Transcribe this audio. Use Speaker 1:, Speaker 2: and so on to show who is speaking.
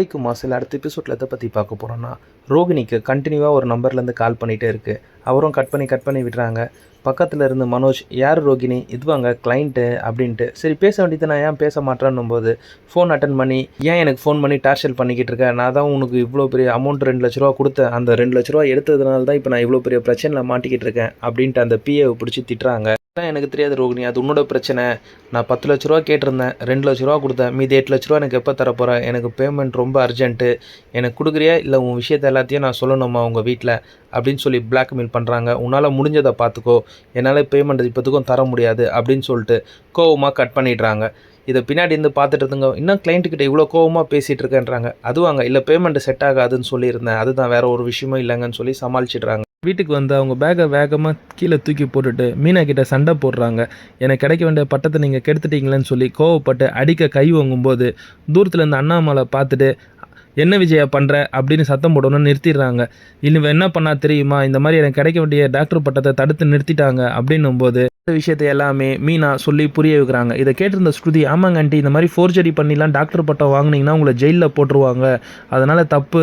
Speaker 1: ரோஹிக்கு சில அடுத்த எபிசோடில் எதை பற்றி பார்க்க போகிறோன்னா ரோகிணிக்கு கண்டினியூவாக ஒரு நம்பர்லேருந்து கால் பண்ணிகிட்டே இருக்குது அவரும் கட் பண்ணி கட் பண்ணி விடுறாங்க பக்கத்தில் இருந்து மனோஜ் யார் ரோகிணி? இதுவாங்க கிளைண்ட்டு அப்படின்ட்டு. சரி பேச வேண்டியது நான் ஏன் பேச மாட்டேன்னும் போது ஃபோன் அட்டன் பண்ணி ஏன் எனக்கு ஃபோன் பண்ணி டார்ச்சர் பண்ணிக்கிட்டு இருக்கேன் நான் தான் உனக்கு இவ்வளோ பெரிய அமௌண்ட் ரெண்டு லட்ச ரூபா கொடுத்தேன். அந்த ரெண்டு லட்ச ரூபா எடுத்ததுனால தான் இப்போ நான் இவ்வளோ பெரிய பிரச்சனையில் மாட்டிக்கிட்டு இருக்கேன் அப்படின்ட்டு அந்த பிஏவை பிடிச்சி திட்டுறாங்க. தான் எனக்கு தெரியாது ரோகிணி. அது உன்னோட பிரச்சனை. நான் பத்து லட்ச ரூபா கேட்டிருந்தேன். ரெண்டு லட்ச ரூபா கொடுத்தேன். மீதி எட்டு லட்ச ரூபா எனக்கு எப்போ தரப்போகிற எனக்கு பேமெண்ட் ரொம்ப அர்ஜென்ட்டு எனக்கு கொடுக்குறியா? இல்லை உன் விஷயத்த எல்லாத்தையும் நான் சொல்லணுமா உங்கள் வீட்டில் அப்படின்னு சொல்லி பிளாக்மெயில் பண்ணுறாங்க உன்னால் முடிஞ்சதை பார்த்துக்கோ என்னால் பேமெண்ட் இப்போத்துக்கும் தர முடியாது அப்படின்னு சொல்லிட்டு கோவமாக கட் பண்ணிடுறாங்க. இதை பின்னாடி இருந்து பார்த்துட்டு இருந்தங்க இன்னும் கிளைண்ட்டுக்கிட்ட இவ்வளோ கோவமாக பேசிகிட்டு இருக்கேன்றாங்க. அதுவாங்க இல்லை பேமெண்ட் செட் ஆகாதுன்னு சொல்லியிருந்தேன். அதுதான் வேறு ஒரு விஷயமும் இல்லைங்கன்னு சொல்லி சமாளிச்சிடுறாங்க. வீட்டுக்கு வந்து அவங்க பேக்கை வேகமாக கீழே தூக்கி போட்டுட்டு மீனா கிட்ட சண்டை போடுறாங்க. எனக்கு கிடைக்க வேண்டிய பட்டத்தை நீங்கள் கெடுத்துட்டீங்களேன்னு சொல்லி கோவப்பட்டு அடிக்க கை வாங்கும்போது தூரத்தில் இந்த அண்ணாமலை பார்த்துட்டு என்ன விஜயா பண்ணுற அப்படின்னு சத்தம் போடணும்னு நிறுத்திடுறாங்க. இனிமேல் என்ன பண்ணா தெரியுமா? இந்த மாதிரி எனக்கு கிடைக்க வேண்டிய டாக்டர் பட்டத்தை தடுத்து நிறுத்திட்டாங்க அப்படின்னும் போது இந்த விஷயத்தை எல்லாமே மீனா சொல்லி புரிய வைக்கிறாங்க. இதை கேட்டிருந்த ஸ்ருதி ஆமாங்க ஆண்டி இந்த மாதிரி ஃபோர்ஜரி பண்ணிலாம் டாக்டர் பட்டம் வாங்குனீங்கன்னா உங்களை ஜெயிலில் போட்டுருவாங்க. அதனால் தப்பு